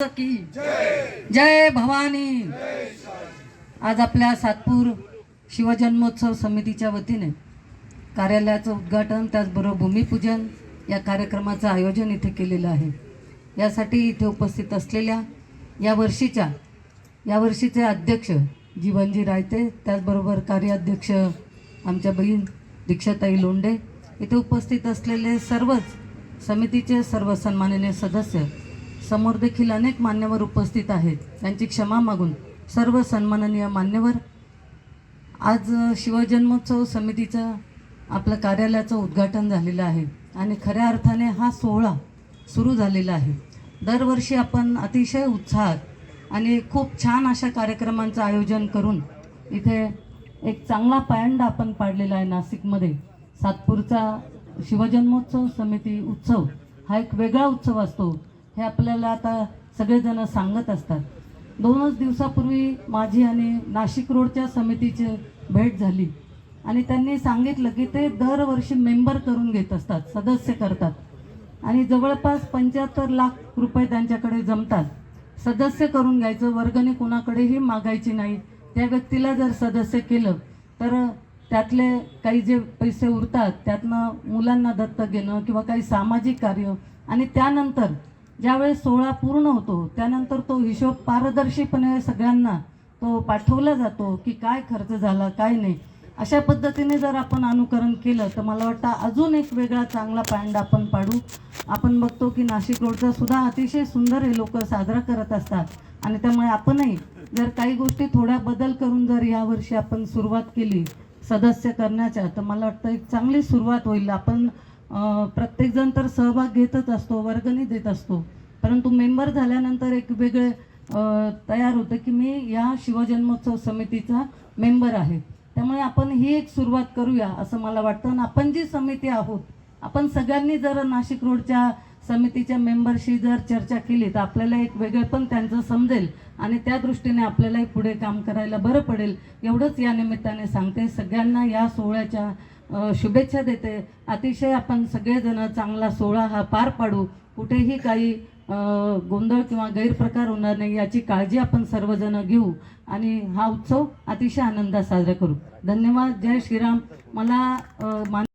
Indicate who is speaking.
Speaker 1: की? जय भवानी. आज आपल्या सातपूर शिवजन्मोत्सव समितीच्या वतीने कार्यालयाचं उद्घाटन त्याचबरोबर भूमिपूजन या कार्यक्रमाचं आयोजन इथे केलेलं आहे. यासाठी इथे उपस्थित असलेल्या या वर्षीच्या या वर्षीचे अध्यक्ष जीवनजी रायते त्याचबरोबर कार्याध्यक्ष आमच्या बहीण दीक्षाताई लोंडे इथे उपस्थित असलेले सर्वच समितीचे सर्व सन्माननीय सदस्य समोर देखील अनेक मान्यवर उपस्थित आहेत. त्यांची क्षमा मागून सर्व सन्माननीय मान्यवर आज शिवजन्मोत्सव समितीचं आपलं कार्यालयाचं उद्घाटन झालेलं आहे आणि खऱ्या अर्थाने हा सोहळा सुरू झालेला आहे. दरवर्षी आपण अतिशय उत्साहात आणि खूप छान अशा कार्यक्रमांचं आयोजन करून इथे एक चांगला पायंडा आपण पाडलेला आहे नाशिकमध्ये. सातपूरचा शिवजन्मोत्सव समिती उत्सव हा एक वेगळा उत्सव असतो. हे आपल्याला आता सगळेजण सांगत असतात. दोनच दिवसापूर्वी माझी आणि नाशिक रोडच्या समितीची भेट झाली. आणि त्यांनी सांगितलं की ते दरवर्षी मेंबर करून घेत असतात सदस्य करतात. आणि जवळपास पंच्याहत्तर लाख रुपये त्यांच्याकडे जमतात. सदस्य करून घ्यायचं वर्गणी कोणाकडेही मागायची नाही. त्या व्यक्तीला जर सदस्य केलं तर त्यातले काही जे पैसे उरतात त्यातनं मुलांना दत्तक घेणं किंवा काही सामाजिक कार्य आणि त्यानंतर ज्यावेळेस सोहळा पूर्ण होतो त्यानंतर तो हिशोब पारदर्शीपणे सगळ्यांना तो पाठवला जातो की काय खर्च झाला काय नाही. अशा पद्धतीने जर आपण अनुकरण केलं तर मला वाटतं अजून एक वेगळा चांगला पॅन्ड आपण पाडू. आपण बघतो की नाशिक रोडचा सुद्धा अतिशय सुंदर हे लोक साजरा करत असतात. आणि त्यामुळे आपणही जर काही गोष्टी थोड्या बदल करून जर यावर्षी आपण सुरुवात केली सदस्य करण्याच्या तर मला वाटतं एक चांगली सुरुवात होईल. आपण प्रत्येकजण तर सहभाग घेतच असतो वर्गणी देत असतो. परंतु मेंबर झाल्यानंतर एक वेगळे तयार होतं की मी या शिवजन्मोत्सव समितीचा मेंबर आहे. त्यामुळे आपण ही एक सुरुवात करूया असं मला वाटतं. आणि आपण जी समिती आहोत आपण सगळ्यांनी जर नाशिक रोडच्या समितीच्या मेंबरशी जर चर्चा केली तर आपल्याला एक वेगळं पण त्यांचं समजेल आणि त्या दृष्टीने आपल्यालाही पुढे काम करायला बरं पडेल. एवढंच या निमित्ताने सांगते. सगळ्यांना या सोहळ्याच्या शुभेच्छा देते. अतिशय आपण सगळेजण चांगला सोहळा हा पार पाडू. कुठेही काही गोंधळ किंवा गैरप्रकार होणार नाही याची काळजी आपण सर्वजण घेऊ आणि हा उत्सव अतिशय आनंदात साजरा करू. धन्यवाद. जय श्रीराम. मला मान